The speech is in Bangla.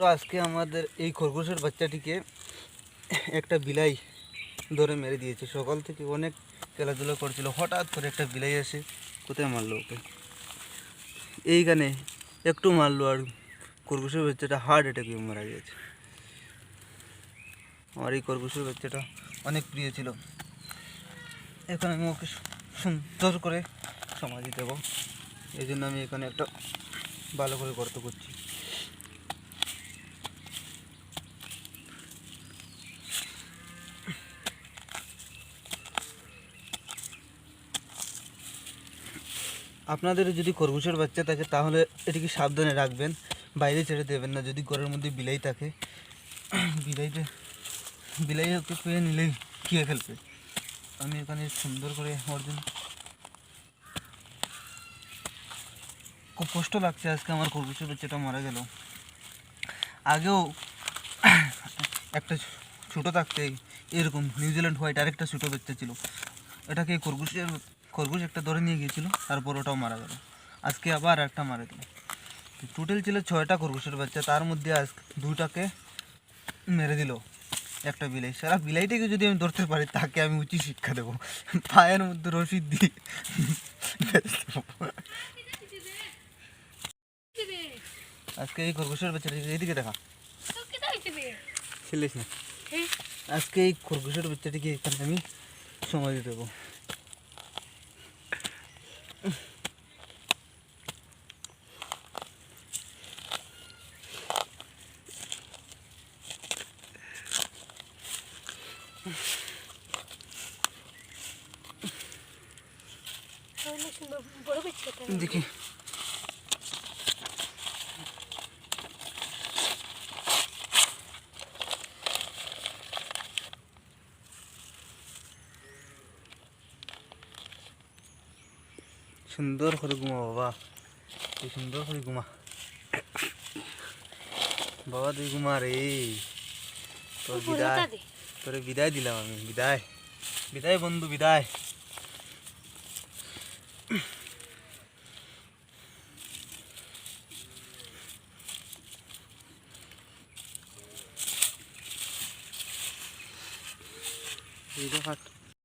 তো আজকে আমাদের এই খরগোশের বাচ্চাটিকে একটা বিলাই ধরে মেরে দিয়েছে। সকাল থেকে অনেক খেলাধুলা করছিল। হঠাৎ করে একটা বিলাই এসে কোথায় মারলো ওকে? এইখানে একটু মারলো আর খরগোশের বাচ্চাটা হার্ট অ্যাটাকে মারা গিয়েছে। আমার এই খরগোশের বাচ্চাটা অনেক প্রিয় ছিল। এখন আমি ওকে সুন্দর করে সমাধি দেবো এই জন্য আমি এখানে একটা ভালো করে গর্ত করছি। আপনাদের যদি খরগোশের বাচ্চা থাকে, তাহলে এটিকে সাবধানে রাখবেন, বাইরে ছেড়ে দেবেন না। যদি ঘরের মধ্যে বিলাই থাকে বিলাইতে বিলাই ওকে পেয়ে নিলেই খেয়ে ফেলবে। আমি এখানে সুন্দর করে ওর জন্য খুব কষ্ট লাগছে আজকে আমার খরগোশের বাচ্চাটা মারা গেল। আগেও একটা ছোটো থাকতে এরকম নিউজিল্যান্ড হোয়াইট আরেকটা ছোটো বাচ্চা ছিল। এটাকে খরগোশের খরগোশ একটা ধরে নিয়ে গিয়েছিল তারপর ওটাও মারা গেল। আজকে আবার একটা মারা দিল টোটাল ছিল ছয়টা খরগোশের বাচ্চা তার মধ্যে আজ দুটাকে মেরে দিল একটা বিলাই। সারা বিলাইটাকে যদি আমি ধরতে পারি তাকে আমি উচিত শিক্ষা দেবো। পায়ের মধ্যে রসিদ দিয়ে আজকে এই খরগোশের বাচ্চাটা এইদিকে দেখা। না আজকে এই খরগোশের বাচ্চাটিকে এখানে আমি সময় দিয়ে দেবো। দেখি। সুন্দর করে ঘুমা বাবা। তুই সুন্দর করে ঘুমা। বাবা তুই ঘুমা রে। তোর বিদায়। তোরে বিদায় দিলাম আমি বিদায় বিদায় বন্ধু বিদায় এই।